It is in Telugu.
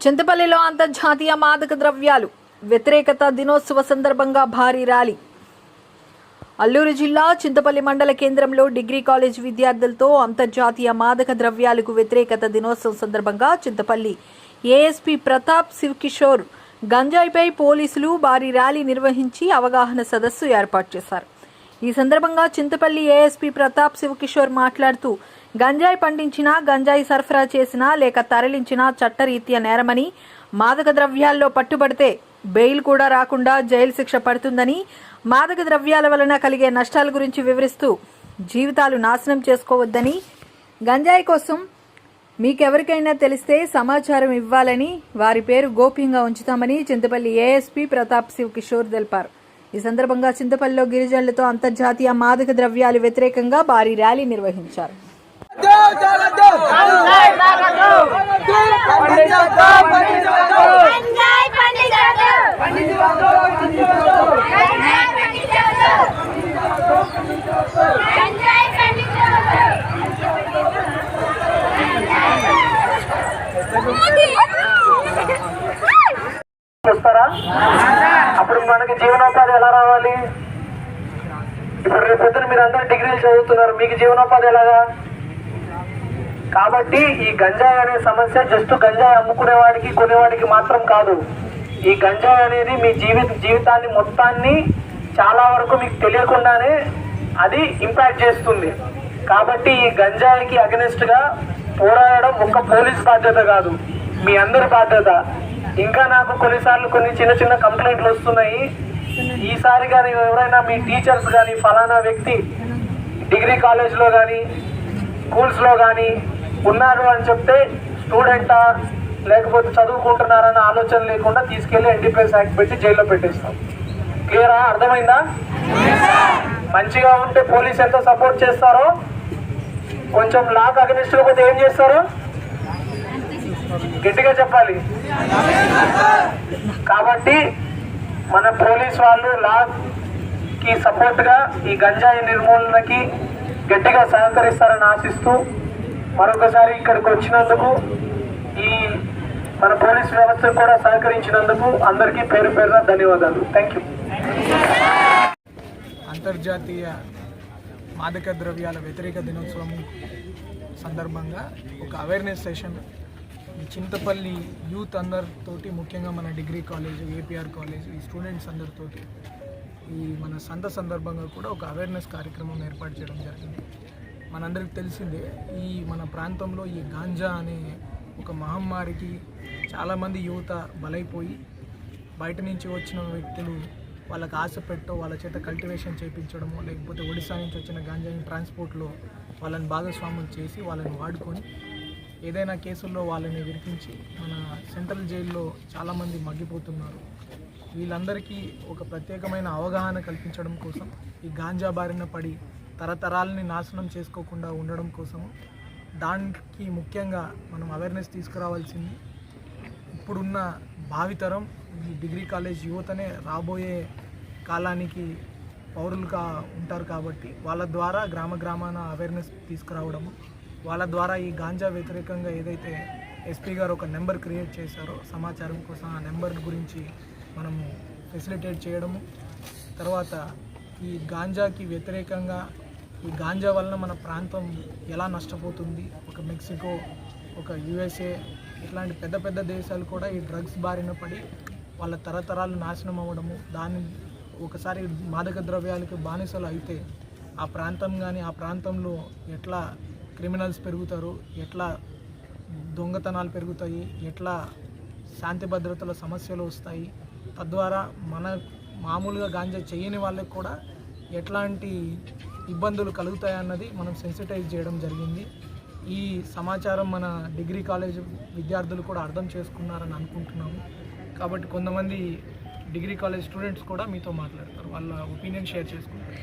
చింతపల్లిలో అంతర్జాతీయ మాదక ద్రవ్యాలు వ్యతిరేకత దినోత్సవ సందర్భంగా భారీ ర్యాలీ. అల్లూరు జిల్లా చింతపల్లి మండల కేంద్రంలో డిగ్రీ కాలేజ్ విద్యార్థులతో అంతర్జాతీయ మాదక ద్రవ్యాలకు వ్యతిరేకత దినోత్సవం సందర్భంగా చింతపల్లి ఏఎస్పీ ప్రతాప్ శివకిషోర్ గంజాయిపై పోలీసులు భారీ ర్యాలీ నిర్వహించి అవగాహన సదస్సు ఏర్పాటు చేశారు. ఈ సందర్భంగా చింతపల్లి ఏఎస్పీ ప్రతాప్ శివకిషోర్ మాట్లాడుతూ గంజాయి పండించినా గంజాయి సరఫరా చేసినా లేక తరలించినా చట్టరీత్యా నేరమని మాదక ద్రవ్యాల్లో పట్టుబడితే బెయిల్ కూడా రాకుండా జైలు శిక్ష పడుతుందని మాదక ద్రవ్యాల వలన కలిగే నష్టాల గురించి వివరిస్తూ జీవితాలు నాశనం చేసుకోవద్దని గంజాయి కోసం మీకెవరికైనా తెలిస్తే సమాచారం ఇవ్వాలని వారి పేరు గోప్యంగా ఉంచుతామని చింతపల్లి ఏఎస్పీ ప్రతాప్ శివ్ కిషోర్ తెలిపారు. ఈ సందర్భంగా చింతపల్లిలో గిరిజనులతో అంతర్జాతీయ మాదక ద్రవ్యాలు వ్యతిరేకంగా భారీ ర్యాలీ నిర్వహించారు. గంజాయి అప్పుడు మనకి జీవనోపాధి ఎలా రావాలి? ఇప్పుడు రేపు పొద్దున మీరు అందరు డిగ్రీలు చదువుతున్నారు మీకు జీవనోపాధి ఎలాగా? కాబట్టి ఈ గంజాయి అనే సమస్య జస్ట్ గంజాయి అమ్ముకునే వాడికి కొనేవాడికి మాత్రం కాదు. ఈ గంజాయి అనేది మీ జీవిత జీవితాన్ని మొత్తాన్ని చాలా వరకు మీకు తెలియకుండానే అది ఇంపాక్ట్ చేస్తుంది. కాబట్టి ఈ గంజాయికి అగెనిస్ట్గా పోరాడడం ఒక్క పోలీస్ బాధ్యత కాదు. మీ అందరి బాధ్యత. ఇంకా నాకు కొన్నిసార్లు కొన్ని చిన్న చిన్న కంప్లైంట్లు వస్తున్నాయి. ఈసారి కానీ ఎవరైనా మీ టీచర్స్ కానీ ఫలానా వ్యక్తి డిగ్రీ కాలేజ్లో కానీ స్కూల్స్లో కానీ ఉన్నారు అని చెప్తే స్టూడెంటా లేకపోతే చదువుకుంటున్నారన్న ఆలోచన లేకుండా తీసుకెళ్ళి ఎన్డీపీఎస్ యాక్ట్ పెట్టి జైల్లో పెట్టేస్తాం. క్లియరా? అర్థమైందా? మంచిగా ఉంటే పోలీస్ ఎంత సపోర్ట్ చేస్తారో కొంచెం లాక్ అగ్నిస్టులు పోతే ఏం చేస్తారు? గట్టిగా చెప్పాలి. కాబట్టి మన పోలీస్ వాళ్ళు లా కి ఈ గంజాయి నిర్మూలనకి గట్టిగా సహకరిస్తారని ఆశిస్తూ మరొకసారి ఇక్కడికి వచ్చినందుకు ఈ మన పోలీస్ వ్యవస్థ కూడా సహకరించినందుకు అందరికీ పేరు పేరున ధన్యవాదాలు. థ్యాంక్ యూ అంతర్జాతీయ మాదక ద్రవ్యాల వ్యతిరేక దినోత్సవం సందర్భంగా ఒక అవేర్నెస్ సెషన్ చింతపల్లి యూత్ అందరితోటి ముఖ్యంగా మన డిగ్రీ కాలేజ్ ఏపీఆర్ కాలేజ్ ఈ స్టూడెంట్స్ అందరితోటి ఈ మన సంత సందర్భంగా కూడా ఒక అవేర్నెస్ కార్యక్రమం ఏర్పాటు చేయడం జరిగింది. మనందరికి తెలిసిందే ఈ మన ప్రాంతంలో ఈ గాంజా అనే ఒక మహమ్మారికి చాలామంది యువత బలైపోయి బయట నుంచి వచ్చిన వ్యక్తులు వాళ్ళకి ఆశ పెట్టో వాళ్ళ చేత కల్టివేషన్ చేయించడమో లేకపోతే ఒడిశా నుంచి వచ్చిన గాంజాని ట్రాన్స్పోర్ట్లో వాళ్ళని భాగస్వామ్యం చేసి వాళ్ళని వాడుకొని ఏదైనా కేసుల్లో వాళ్ళని విరిపించి మన సెంట్రల్ జైల్లో చాలామంది మగ్గిపోతున్నారు. వీళ్ళందరికీ ఒక ప్రత్యేకమైన అవగాహన కల్పించడం కోసం ఈ గాంజా బారిన పడి తరతరాలని నాశనం చేసుకోకుండా ఉండడం కోసము దానికి ముఖ్యంగా మనం అవేర్నెస్ తీసుకురావాల్సింది. ఇప్పుడున్న భావితరం ఈ డిగ్రీ కాలేజ్ యువతనే రాబోయే కాలానికి పౌరులుగా ఉంటారు కాబట్టి వాళ్ళ ద్వారా గ్రామ గ్రామాన అవేర్నెస్ తీసుకురావడము వాళ్ళ ద్వారా ఈ గాంజా వ్యతిరేకంగా ఏదైతే ఎస్పీ గారు ఒక నెంబర్ క్రియేట్ చేశారో సమాచారం కోసం ఆ నెంబర్ గురించి మనము ఫెసిలిటేట్ చేయడము తర్వాత ఈ గాంజాకి వ్యతిరేకంగా ఈ గాంజా వలన మన ప్రాంతం ఎలా నష్టపోతుంది? ఒక మెక్సికో ఒక యుఎస్ఏ ఇట్లాంటి పెద్ద పెద్ద దేశాలు కూడా ఈ డ్రగ్స్ బారిన పడి వాళ్ళ తరతరాలు నాశనం అవ్వడము దాన్ని ఒకసారి మాదక ద్రవ్యాలకి బానిసలు అయితే ఆ ప్రాంతం కానీ ఆ ప్రాంతంలో ఎట్లా క్రిమినల్స్ పెరుగుతారు ఎట్లా దొంగతనాలు పెరుగుతాయి ఎట్లా శాంతి భద్రతల సమస్యలు వస్తాయి తద్వారా మన మామూలుగా గాంజా చేయని వాళ్ళకి కూడా ఎట్లాంటి ఇబ్బందులు కలుగుతాయన్నది మనం సెన్సిటైజ్ చేయడం జరిగింది. ఈ సమాచారం మన డిగ్రీ కాలేజ్ విద్యార్థులు కూడా అర్థం చేసుకున్నారని అనుకుంటున్నాము. కాబట్టి కొంతమంది డిగ్రీ కాలేజ్ స్టూడెంట్స్ కూడా మీతో మాట్లాడతారు. వాళ్ళ ఒపీనియన్ షేర్ చేసుకుంటారు.